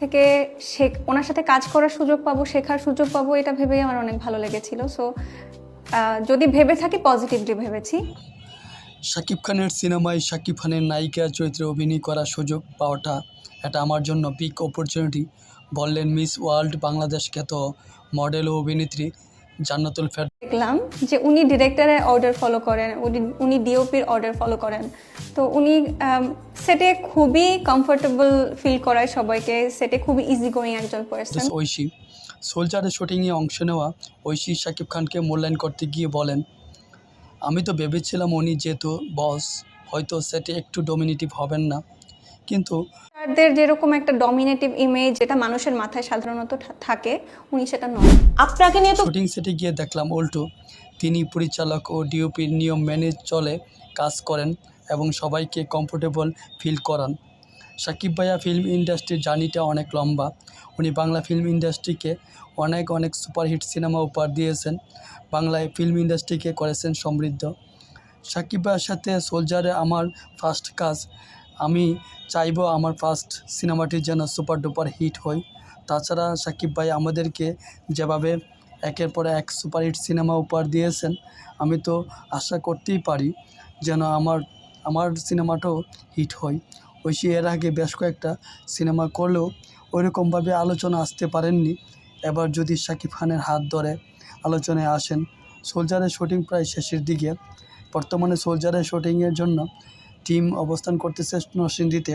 থেকে শেখ ওনার সাথে কাজ করার সুযোগ পাবো, শেখার সুযোগ পাবো, এটা ভেবেই আমার অনেক ভালো লেগেছিল। সো যদি ভেবে থাকি পজিটিভলি ভেবেছি। শাকিব খানের সিনেমায় শাকিব খানের নায়িকা চরিত্রে অভিনয় করার সুযোগ পাওয়াটা এটা আমার জন্য বিগ অপরচুনিটি বললেন মিস ওয়ার্ল্ড বাংলাদেশ খ্যাত মডেল ও অভিনেত্রী। জান্নাতুল ফের দেখলাম যে উনি ডিরেক্টরের অর্ডার ফলো করেন উনি ডিওপির অর্ডার ফলো করেন। তো উনি সেটে খুবই কমফোর্টেবল ফিল করায় সবাইকে সেটে খুবই ইজি গোয়িং একজন পার্সন ঐশী সোলজারের শুটিংয়ে অংশ নেওয়া ঐশী শাকিব খানকে মূল্যায়ন করতে গিয়ে বলেন আমি তো ভেবেছিলাম উনি যেহেতু বস হয়তো সেটে একটু ডোমিনেটিভ হবেন না। কিন্তু তাদের যেরকম একটা ডমিনেটিভ ইমেজ যেটা মানুষের মাথায় সাধারণত থাকে উনি সেটা নন আপনাকে নিয়ে তো শুটিং সেটে গিয়ে দেখলাম উল্টো। তিনি পরিচালক ও ডিওপির নিয়ম মেনে চলে কাজ করেন এবং সবাইকে কমফোর্টেবল ফিল করান। সাকিব ভাইয়া ফিল্ম ইন্ডাস্ট্রির জার্নিটা অনেক লম্বা। উনি বাংলা ফিল্ম ইন্ডাস্ট্রিকে অনেক অনেক সুপারহিট সিনেমা উপহার দিয়েছেন। বাংলায় ফিল্ম ইন্ডাস্ট্রিকে করেছেন সমৃদ্ধ। সাকিব ভাইয়ের সাথে সোলজারে আমার ফার্স্ট কাজ। আমি চাইব আমার ফার্স্ট সিনেমাটি যেন সুপার ডুপার হিট হয়। তাছাড়া সাকিব ভাই আমাদেরকে যেভাবে একের পর এক সুপারহিট সিনেমা উপহার দিয়েছেন, আমি তো আশা করতেই পারি যেন আমার আমার সিনেমাটাও হিট হয়। ঐশী এর আগে বেশ কয়েকটা সিনেমা করলেও ওইরকমভাবে আলোচনা আসতে পারেননি। এবার যদি শাকিব খানের হাত ধরে আলোচনায় আসেন, সোলজারের শুটিং প্রায় শেষের দিকে। বর্তমানে সোলজারের শুটিংয়ের জন্য টিম অবস্থান করতেছে নরসিংদীতে।